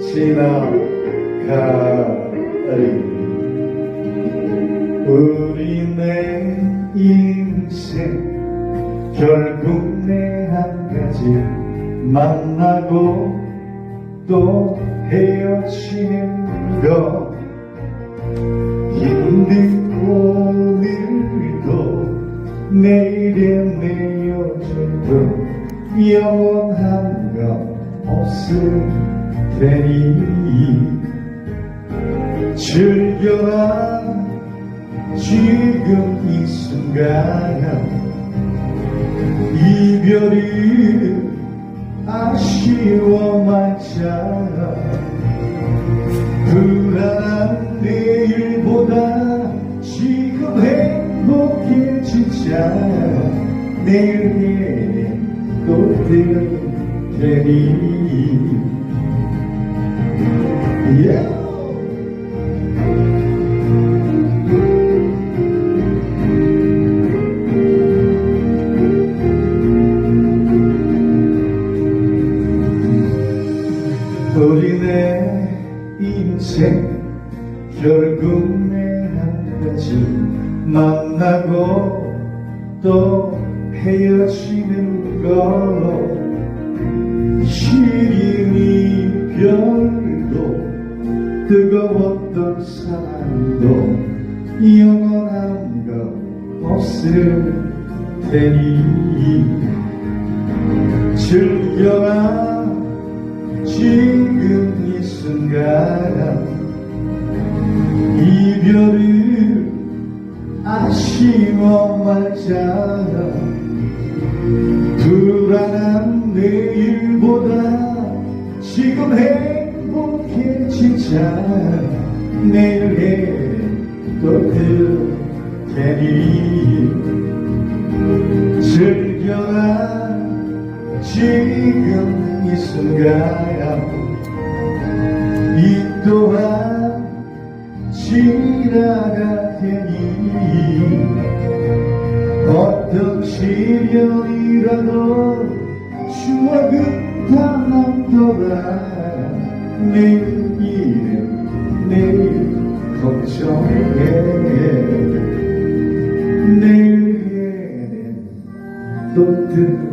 지나가리. 우리 내 인생 결국 내 한 가지 만나고 또 헤어지는 것 힘든 오늘도 내일의 내 요즘도 영원한 건 없을 테니. 즐겨라 지금 이 순간 이별이 아쉬워 말잖아 불안한 내일보다 지금 행복해지자. 내일에 또될 테니 yeah. 우리 내 인생 결국 내한 가지 만나고 또 헤어지는 걸로 이별도 뜨거웠던 사랑도 영원한 것 없을 테니 즐겨라. 지금 이 순간 이별을 아쉬워 말잖아 불안한 내일보다 지금 행복해지자 내일에 또들 테니 즐겨라. 지금 이 순간 이 또한 지나갈 테니 어떤 시련이라도 추억은 다 남더라. 내일 did